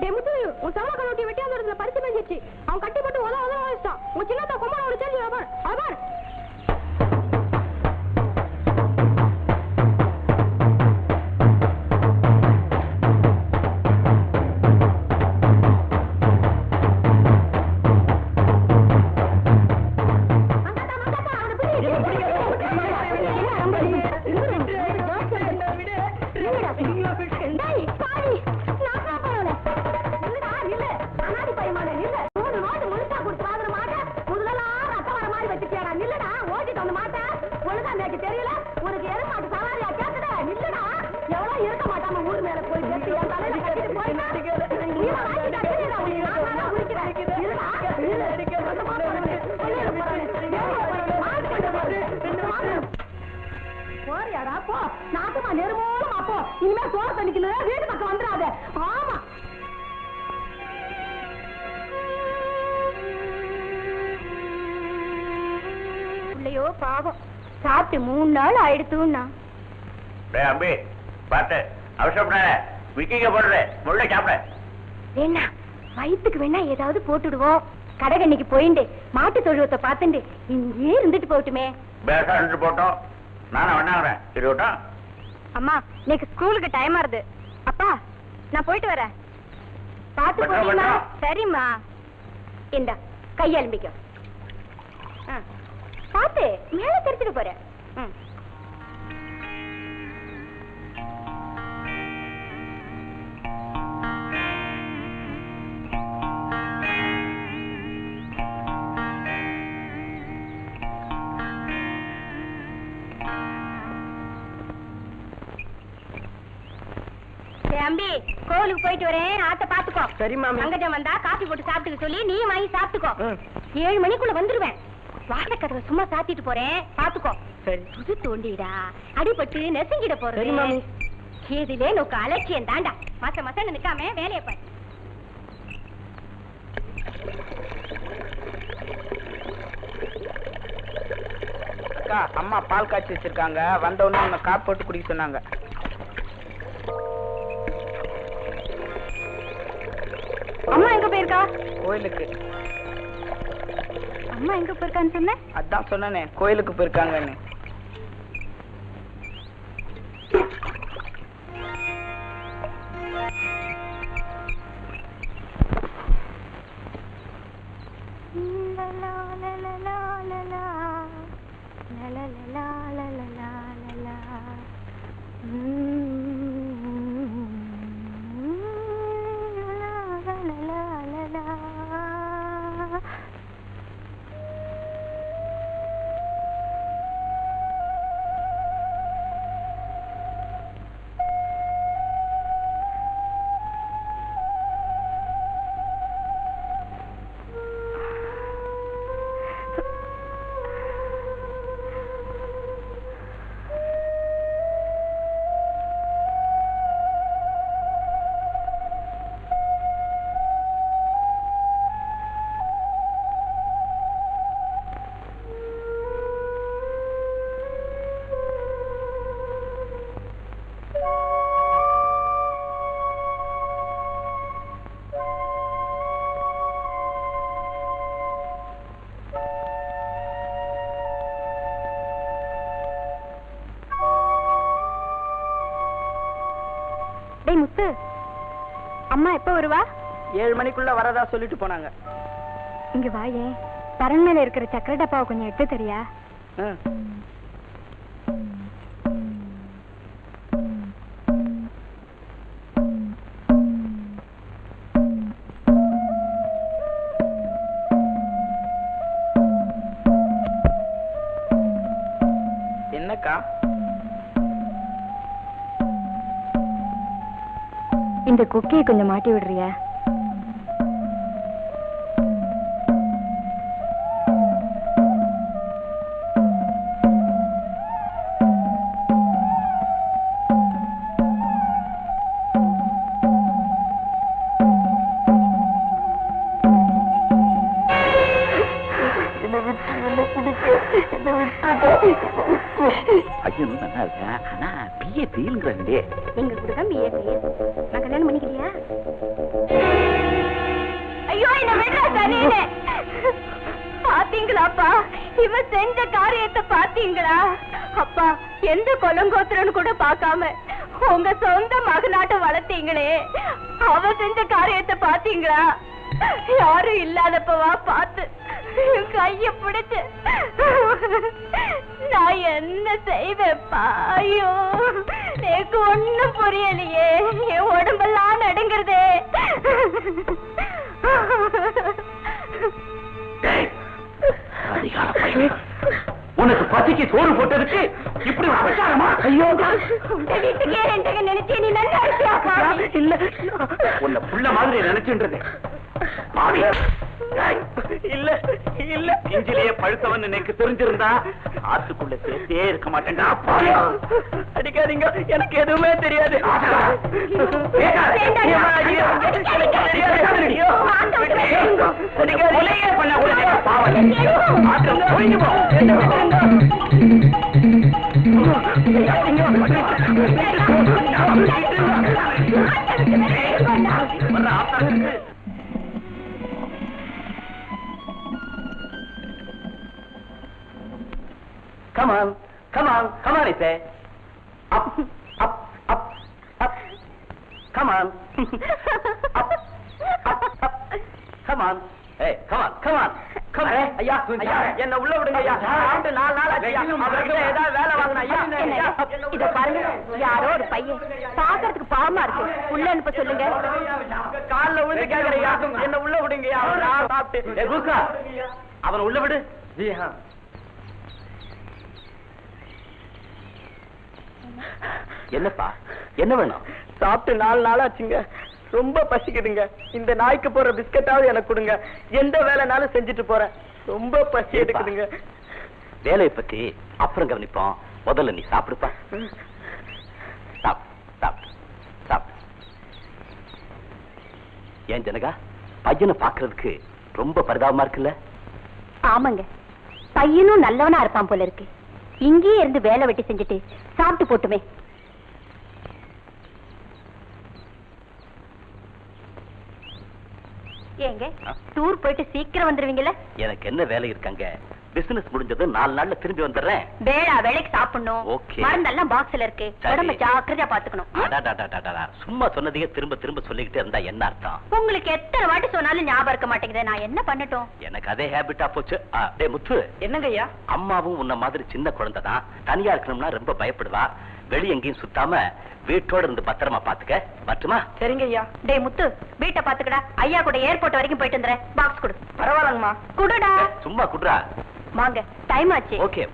டேய் முத்து உன் சவள கணவட்டி வெட்டி இடத்துல பறிச்சு மேஞ்சிச்சு அவன் கட்டி போட்டு உதவ உதவ வச்சிட்டான். உன் சின்னத்தா கொம்பன ஒரு சேர்ந்து அவர் அவர் டேய் அம்பி பார்த்து அவசரப்படாத. விக்கிங்க போடுற முள்ள சாப்பிட. என்ன வயித்துக்கு வேணா ஏதாவது போட்டுடுவோம். கடைகண்ணிக்கு போயிண்டு மாட்டு தொழுவத்தை பார்த்துண்டு இங்கே இருந்துட்டு போட்டுமே பேசா போட்டோம் நானும் வேணாங்கிறேன் இருக்கட்டும் அம்மா இன்னைக்கு ஸ்கூலுக்கு டைம் ஆறுது. அப்பா நான் போயிட்டு வரேன். பாத்து பத்திரம், போறீங்களா. சரிம்மா. இந்த கையெலும்பிக்கும் ஆ. பாத்து மேல தெரிச்சுட்டு போறேன். ம். அம்பி கோவிலுக்கு போயிட்டு வரேன். ஆத்த பாத்துக்கோ. சரி, மாமி. அங்கஜம் வந்தா காபி போட்டு சாப்பிட்டுக்க சொல்லி நீ வாங்கி சாப்பிட்டுக்கோ. ஏழு மணிக்குள்ள வந்துருவேன். வாழைக்கதவை சும்மா சாத்திட்டு போறேன். பாத்துக்கோ. சரி. புது தோண்டிடா. அடிபட்டு நெசுங்கிட சரி, மாமி. இதுலே நோக்கு அலட்சியம் தாண்டா. மாச மாசம் நிக்காம வேலையை பாரு. அம்மா பால் காய்ச்சி வச்சிருக்காங்க. வந்த உடனே உன்னை காப்பி போட்டு குடிக்க சொன்னாங்க. போயிருக்கா? கோயிலுக்கு. அம்மா எங்க போயிருக்கான்னு சொன்ன அதான் சொன்னனே கோயிலுக்கு போயிருக்காங்கன்னு. முத்து. அம்மா எப்ப வருவா? ஏழு மணிக்குள்ள வரதா சொல்லிட்டு போனாங்க. இங்க வாயேன் பரன் மேல இருக்கிற சக்கரை டப்பாவை கொஞ்சம் எடுத்து தெரியா? இந்த குக்கியை கொஞ்சம் மாட்டி விடுறியா? பாத்தீங்களாப்பா? இவன் செஞ்ச காரியத்தை பாத்தீங்களா? அப்பா எந்த கொலங்கோத்திரன்னு கூட பார்க்காம உங்க சொந்த மகனாட்ட வளர்த்தீங்களே. அவ செஞ்ச காரியத்தை பாத்தீங்களா? யாரும் இல்லாதப்பவா பார்த்து என் கைய பிடிச்சு நான் என்ன செய்வேப்பா? ஐயோ எனக்கு ஒண்ணும் புரியலையே. என் உடம்பெல்லாம் நடுங்கிறதே. அதிகார உனக்கு பசிக்கு சோறு போட்டதுக்கு இப்படி அபச்சாரமா ஐயோ. வீட்டுக்கே ரெண்டுங்க நினைச்சே? நீ நல்லா இருப்பியாப்பா இல்ல. உன்னை புள்ள மாதிரி நினைச்சுன்றது இல்ல இல்ல. நெஞ்சிலேயே பழுத்தவன் எனக்கு தெரிஞ்சிருந்தா ஆத்துக்குள்ள சேர்த்தே இருக்க மாட்டேன்டா. அடிக்காதீங்க எனக்கு எதுவுமே தெரியாது. Come on, come on, come on, I say. Up, up, up, up. Come on. up, up, up. Come on. Hey, come on, come on. Come on. ஐயா ஐயா என்ன உள்ள விடுங்க ஐயா. ஆண்டு நாலு நாள் ஆச்சு ஐயா. அவர்கிட்ட ஏதாவது வேலை ஐயா. ஐயா, இத பாருங்க. யாரோ ஒரு பையன். பாக்குறதுக்கு பாவமா இருக்கு. உள்ள அனுப்ப சொல்லுங்க. கால்ல விழுந்து என்ன உள்ள விடுங்கய்யா அவன் நான் சாப்பிட்டு அவனை உள்ள விடு. ஜி ஹா என்னப்பா? என்ன வேணும்? சாப்பிட்டு நாலு நாள் ஆச்சுங்க ரொம்ப பசிக்குதுங்க. இந்த நாய்க்கு போற பிஸ்கட்டாவது எனக்கு கொடுங்க. எந்த வேலைனாலும் செஞ்சுட்டு போறேன். ரொம்ப பசி? எடுக்குதுங்க. வேலையை பத்தி அப்புறம் கவனிப்போம். முதல்ல நீ சாப்பிடுப்பா. சாப் சாப் சாப். ஏன் ஜனகா? பையனை பாக்குறதுக்கு ரொம்ப பரிதாபமா இருக்குல்ல? ஆமாங்க. பையனும் நல்லவனா இருப்பான் போல இருக்கு. இங்கேயே இருந்து வேலை வெட்டி செஞ்சுட்டு சாப்பிட்டு போட்டுமே. ஏங்க? டூர் போயிட்டு சீக்கிரம் வந்துருவீங்கல்ல? எனக்கு என்ன வேலை இருக்காங்க? பிசினஸ் முடிஞ்சது நாலு நாள்ல திரும்பி வந்துடுறேன். வேளா வேலைக்கு சாப்பிடணும். Okay. மருந்தெல்லாம் பாக்ஸ்ல இருக்கு. உடம்ப ஜாக்கிரதையா பாத்துக்கணும். சும்மா சொன்னதையே திரும்ப திரும்ப சொல்லிக்கிட்டே இருந்தா என்ன அர்த்தம்? உங்களுக்கு எத்தனை வாட்டி சொன்னாலும் ஞாபகம் இருக்க மாட்டேங்குது. நான் என்ன பண்ணட்டும்? எனக்கு அதே ஹேபிட்டா போச்சு. முத்து. என்னங்க ஐயா அம்மாவும் உன்ன மாதிரி சின்ன குழந்தை தான் தனியா இருக்கணும்னா ரொம்ப பயப்படுவா. வெளிய எங்கேயும் சுத்தாம வீட்டோட இருந்து பத்திரமா பாத்துக்க. பட்டுமா சரிங்க ஐயா. டேய் முத்து வீட்டை பாத்துக்கடா. ஐயா கூட ஏர்போர்ட் வரைக்கும் போயிட்டு வந்துறேன் பாக்ஸ் கொடு. பரவாயில்லங்கம்மா. குடுடா. சும்மா குடுறா. வாங்க டைம் ஆச்சு. ஓகே.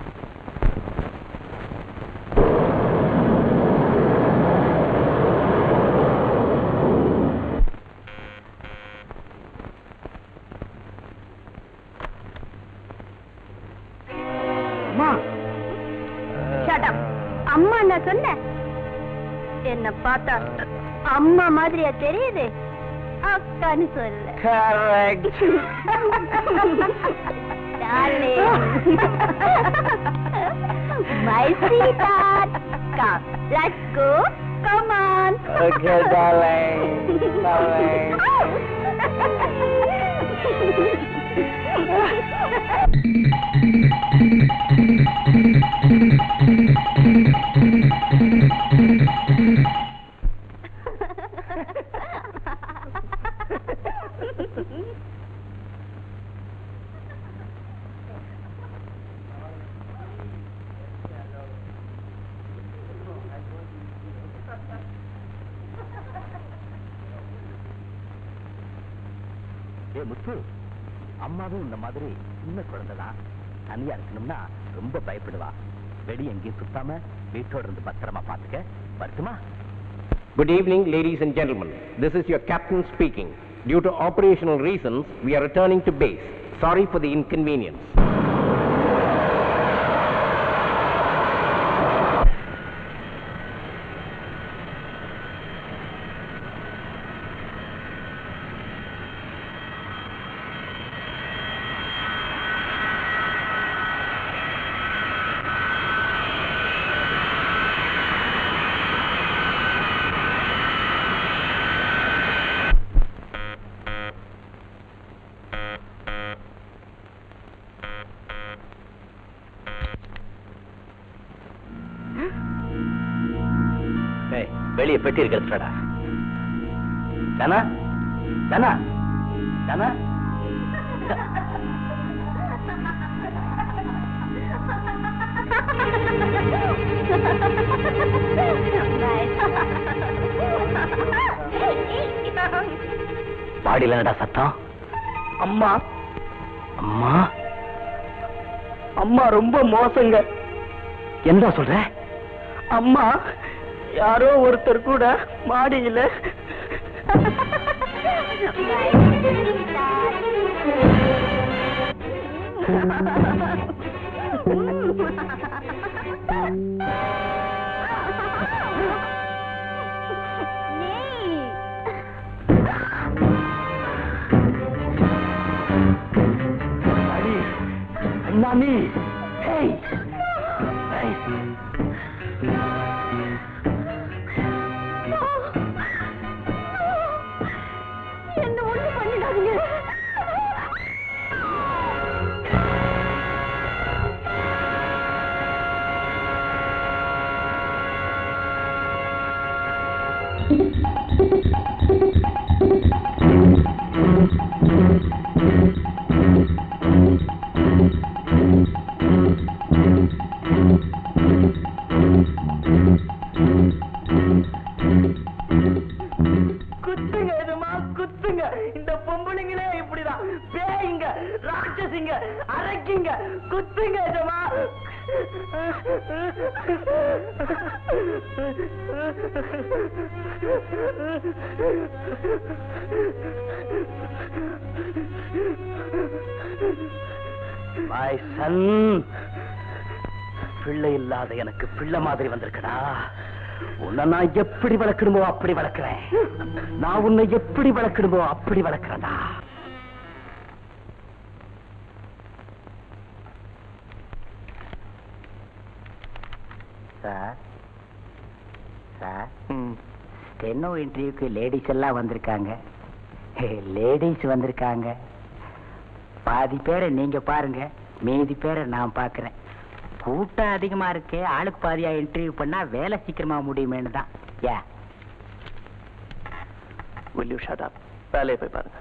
மாதிரியா தெரியுது அக்கான்னு சொல்ல Darling. My sweetheart. Come, let's go. Come on. Okay, darling. Darling. எங்கேயும் சுத்தாம வீட்டோட இருந்து பத்திரமா பாத்துக்க வரட்டுமா Good evening, ladies and gentlemen. This is your captain speaking. Due to operational reasons, we are returning to base. Sorry for the inconvenience. தானா? பாடியில் என்னடா சத்தம்? அம்மா. அம்மா? அம்மா ரொம்ப மோசங்க. என்ன சொல்ற? அம்மா யாரோ ஒருத்தர் கூட மாடியில. 나니 பொம்பளைங்களே இப்படிதான். பேய்ங்க ராட்சசிங்க அரைக்கிங்க குத்துங்க எதுமா மை சன் பிள்ளை இல்லாத எனக்கு பிள்ளை மாதிரி வந்திருக்கடா. உன்னை நான் எப்படி வளர்க்கணுமோ அப்படி வளர்க்கிறேன். நான் உன்னை எப்படி வளர்க்கணுமோ அப்படி வளர்க்கிறேன்டா. சார். சார். ஸ்டெனோ இன்டர்வியூக்கு லேடிஸ் எல்லாம் வந்திருக்காங்க. லேடிஸ் வந்திருக்காங்க. பாதி பேரை நீங்க பாருங்க மீதி பேரை நான் பார்க்கறேன் கூட்டம் அதிகமா இருக்கு ஆளுக்கு பாதியா இன்டர்வியூ பண்ணா வேலை சீக்கிரமா முடியுமேன்னு தான் ஏ will you shut வேலையை போய் பாருங்க.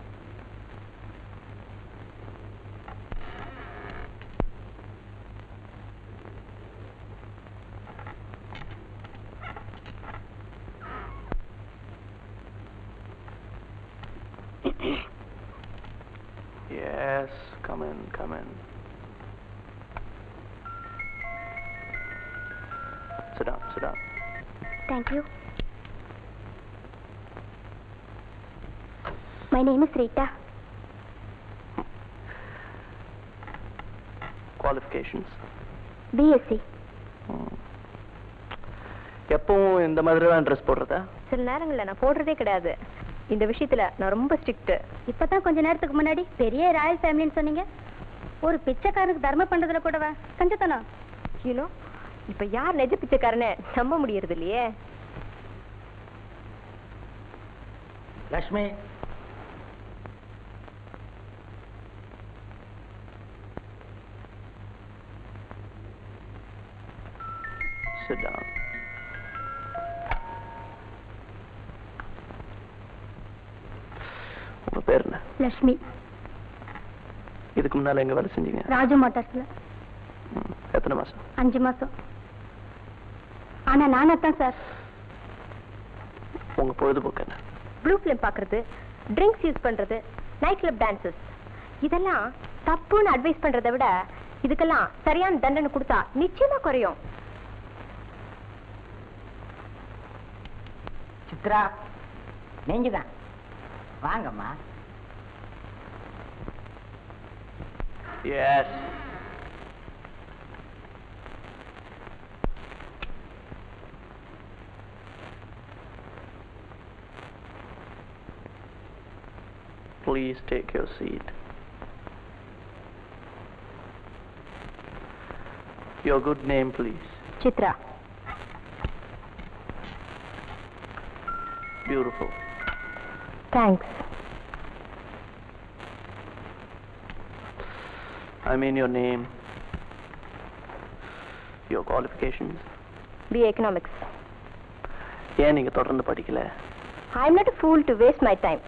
Rita. qualifications? BSc. எப்பவும் இந்த மாதிரி தான் ட்ரெஸ் போடுறதா? சில நேரங்கள்ல நான் போடுறதே கிடையாது. இந்த விஷயத்துல நான் ரொம்ப ஸ்ட்ரிக்ட் இப்பதான் கொஞ்ச நேரத்துக்கு முன்னாடி பெரிய ராயல் ஃபேமிலின்னு சொன்னீங்க. ஒரு பிச்சைக்காரனுக்கு தர்மம் பண்றதுல கூடவா? கஞ்சத்தனம். யூனோ இப்ப யார் நெஜ பிச்சைக்காரன்னு நம்ப முடியறது இல்லையே லக்ஷ்மி sit down உங்க பேர் என்ன? லட்சுமி. இதுக்கு முன்னால எங்க வேலை செஞ்சீங்க? ராஜு மோட்டார்ஸ்ல ம், எத்தனை மாசம்? அஞ்சு மாசம். ஆனா நானா தான் சார். உங்க பொழுதுபோக்கு என்ன? ப்ளூ ஃபிலிம் பாக்குறது ட்ரிங்க்ஸ் யூஸ் பண்றது நைட் கிளப் டான்சஸ் இதெல்லாம் தப்புன்னு அட்வைஸ் பண்றதை விட இதுக்கெல்லாம் சரியான தண்டனை கொடுத்தா நிச்சயமா குறையும். சித்ரா நீங்க தான் வாங்கம்மா yes Please take your seat. Your good name, please. Chitra Beautiful. Thanks I mean your name, your qualifications, B economics ஏன் நீங்க தொடர்ந்து படிக்கல? I am not fool to waste my time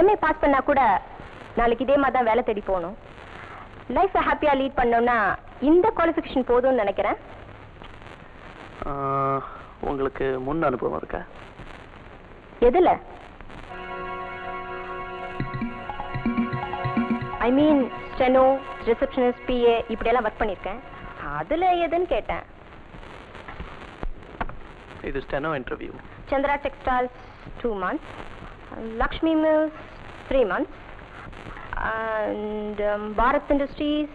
MA pass பண்ணா கூட நாளைக்கு இதே மாதிரி தான் வேலை தேடி போகணும். லைஃப்பை ஹாப்பியாக லீட் பண்ணோம்னா இந்த குவாலிஃபிகேஷன் போதும்னு நினைக்கிறேன். உங்களுக்கு முன் அனுபவம் இருக்கா? எதுல? I mean steno receptionist BA இப்படியெல்லாம் ஒர்க் பண்ணியிருக்கேன். அதுல எதுன்னு கேட்டேன். இது steno interview Chandra textiles two months Lakshmi mills three months and Bharat industries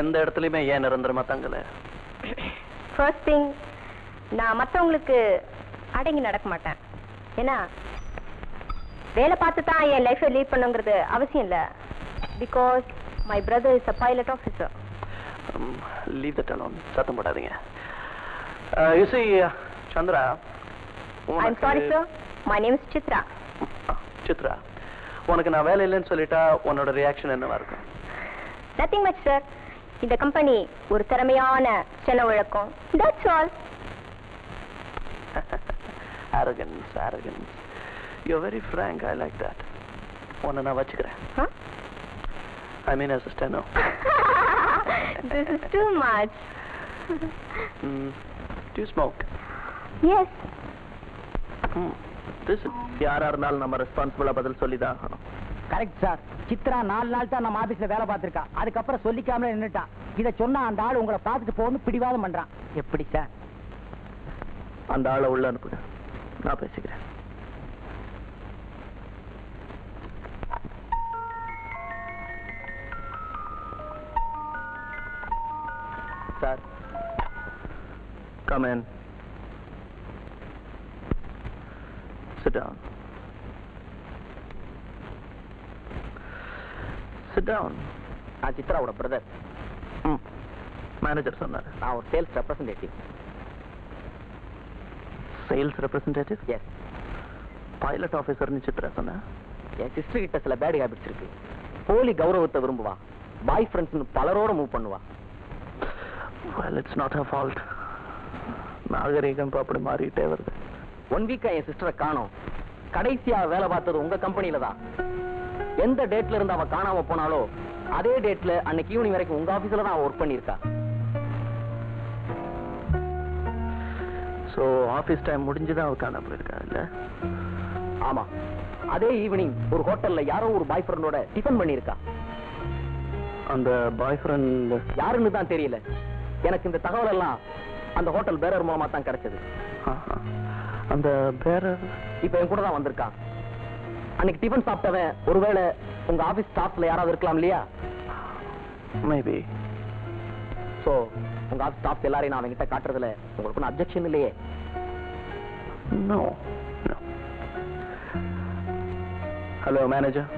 எந்த இடத்துலயுமே ஏன் நிரந்தரமா தங்கல? ஃபர்ஸ்ட் திங் நான் மற்றவங்களுக்கு அடங்கி நடக்க மாட்டேன். ஏன்னா வேலை பார்த்து தான் என் லைஃப்பை லீட் பண்ணுங்கிறது அவசியம் இல்லை. Because my brother is a pilot officer leave that alone சத்தம் போடாதீங்க. யூ see சந்திரா ஐ உனக்கு- sorry sir my name is Chitra Chitra உனக்கு நான் வேலை இல்லைன்னு சொல்லிட்டா உன்னோட ரியாக்ஷன் என்னவா இருக்கும்? நத்திங் மச் சார் இந்த கம்பெனி ஒரு திறமையான சென வழக்கம் that's all arrogance arrogance. You're very frank i like that. உன்னை நான் வச்சுக்கிறேன். I mean as a steno this is too much mm. do you smoke? Yes mm. this is யாரா இருந்தாலும் நம்ம ரெஸ்பான்சிபிளா பதில் சொல்லி தான் ஆகணும். கரெக்ட் சார் சித்ரா நாலு நாள் தான் நம்ம ஆபீஸ்ல வேலை பார்த்திருக்கா. அதுக்கப்புறம் சொல்லிக்காமலே நின்னுட்டான் இத சொன்னா அந்த ஆள் உங்களை பார்த்துட்டு போகணும் பிடிவாதம் பண்றான். எப்படி சார் அந்த ஆளை உள்ள அனுப்புங்க. நான் பேசிக்கிறேன். Sir. Come in. Sit down. Sit down. நான் சித்ராவோட பிரதர் மேனேஜர் சொன்னார். நான் ஒரு sales representative sales representative yes pilot ஆஃபீஸர்னு Chitra சொன்னேன் என் சிஸ்டர் கிட்ட சில பேட் ஹேபிட்ஸ் இருக்கு. போலி கௌரவத்தை விரும்புவா. பாய் ஃப்ரெண்ட்ஸ்னு பலரோட மூவ் பண்ணுவா. Well, it's not her fault. நாகரீகம் இப்ப அப்படி மாறிட்டே வருது. ஒன் வீக்கா என் சிஸ்டரை காணோம். கடைசியா வேலை பார்த்தது உங்க கம்பெனில தான். எந்த டேட்ல இருந்து அவ காணாம போனாலோ அதே டேட்ல அன்னைக்கு ஈவினிங் வரைக்கும் உங்க ஆபீஸ்ல தான் அவ ஒர்க் பண்ணிருக்கா ஸோ ஆஃபீஸ் டைம் முடிஞ்சுதான் அவ காணாம போயிருக்கா இல்ல ஆமா. அதே ஈவினிங் ஒரு ஹோட்டல்ல யாரோ ஒரு பாய் ஃப்ரெண்டோட டிஃபன் பண்ணிருக்கா அந்த பாய் ஃப்ரெண்ட் யாருன்னு தான் தெரியல. எனக்கு இந்த தகவல் எல்லாம் அந்த ஹோட்டல் பேரர் மூலமா தான் கிடைச்சது. அந்த பேர இப்ப என் கூட தான் வந்திருக்கான் அன்னைக்கு டிஃபன் சாப்பிட்டவன் ஒருவேளை உங்க ஆபீஸ் ஸ்டாஃப்ல யாராவது இருக்கலாம் இல்லையா? மேபி சோ உங்க ஸ்டாஃப் எல்லாரையும் நான் அவங்கிட்ட காட்டுறதுல உங்களுக்கு ஒன்றும் அப்செக்ஷன் இல்லையே? ஹலோ மேனேஜர்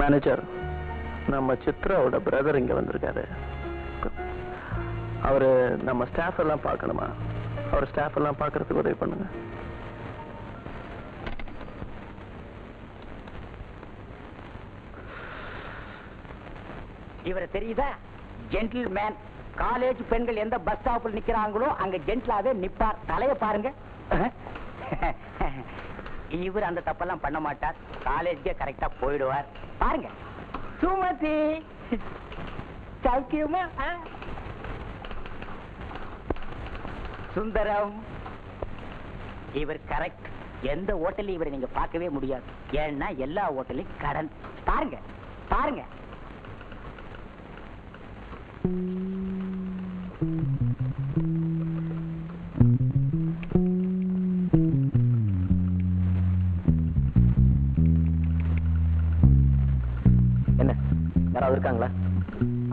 மேனேஜர் நம்ம சித்ராவோட பிரதர் இங்க வந்திருக்காரு. அவரு நம்ம ஸ்டாஃப் எல்லாம் பார்க்கணுமா? அவர் ஸ்டாஃப் எல்லாம் பார்க்கறதுக்கு உதவி பண்ணுங்க. இவரை தெரியுதா? ஜென்டில் மேன் காலேஜ் பெண்கள் எந்த பஸ் ஸ்டாப்ல நிக்கிறாங்களோ அங்க ஜென்டிலாவே நிப்பார். தலைய பாருங்க. இவர் அந்த தப்பெல்லாம் பண்ண மாட்டார். காலேஜ்க்கே கரெக்டா போயிடுவார். பாருங்க. சுமதி. சௌக்கியமா சுந்தரம். இவர் கரெக்ட் எந்த ஹோட்டலையும் இவரை நீங்க பார்க்கவே முடியாது. ஏன்னா எல்லா ஹோட்டலையும் கடன். பாருங்க. பாருங்க. என்ன? யாராவது இருக்காங்களா?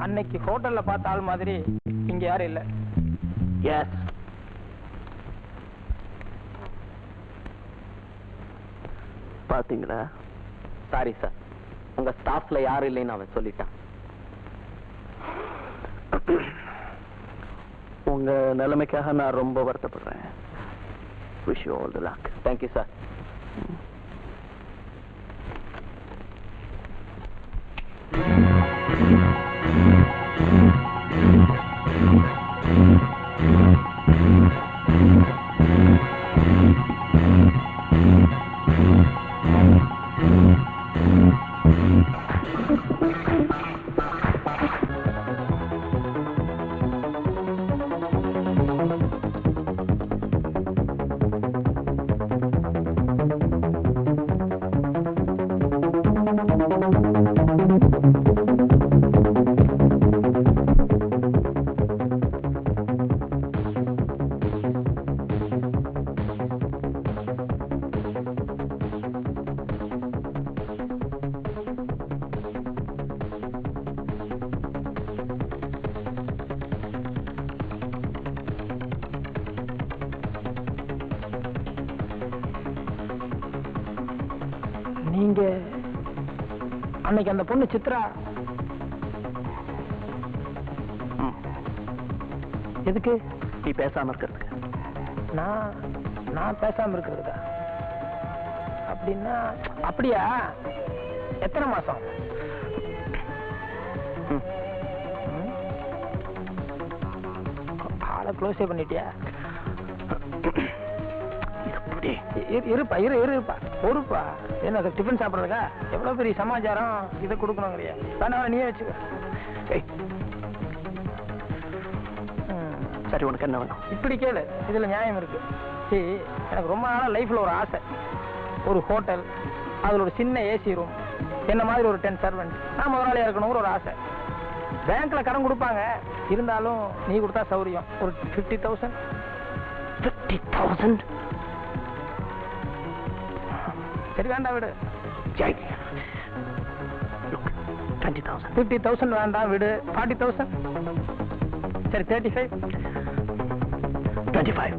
அன்னைக்கு ஹோட்டல்ல பார்த்த ஆள் மாதிரி இங்க யாரும் இல்ல. எஸ் பாத்தீங்களா சாரி சார் உங்க ஸ்டாஃப்ல யாரும் இல்லைன்னு அவன் சொல்லிட்டான். உங்க நிலைமைக்காக நான் ரொம்ப வருத்தப்படுறேன். Wish you all the luck thank you sir நீங்க அன்னைக்கு அந்த பொண்ணு சித்ரா எதுக்கு நீ பேசாம இருக்கிறதுக்கு நான் நான் பேசாம இருக்கிறதுக்கா அப்படின்னா அப்படியா எத்தனை மாசம். ஆளை க்ளோஸே பண்ணிட்டியா இருப்பா இரு இரு இருப்பா பொறுப்பா என்ன அது டிஃபன் சாப்பிட்றதுக்கா? எவ்வளோ பெரிய சமாச்சாரம்? இதை கொடுக்கணுங்கிறியா? வேணா நீயே வச்சுக்க. சரி உனக்கு என்ன வேணும்? இப்படி கேளு. இதுல நியாயம் இருக்கு. சரி எனக்கு ரொம்ப நாளா லைஃப்ல ஒரு ஆசை. ஒரு ஹோட்டல் அதுல ஒரு சின்ன ஏசி ரூம் என்ன மாதிரி ஒரு டென் சர்வெண்ட் நான் முதலாளியா இருக்கணுங்கிற ஒரு ஆசை. பேங்க்ல கடன் கொடுப்பாங்க. இருந்தாலும் நீ கொடுத்தா சௌரியம். ஒரு ஃபிஃப்டி தௌசண்ட் ஃபிஃப்டி தௌசண்ட் சரி வேண்டாம் விடு. டுவெண்ட்டி தௌசண்ட் ஃபிஃப்டி தௌசண்ட் வேண்டாம் விடு. ஃபார்ட்டி தௌசண்ட் சரி தேர்ட்டி ஃபைவ் டுவெண்ட்டி ஃபைவ்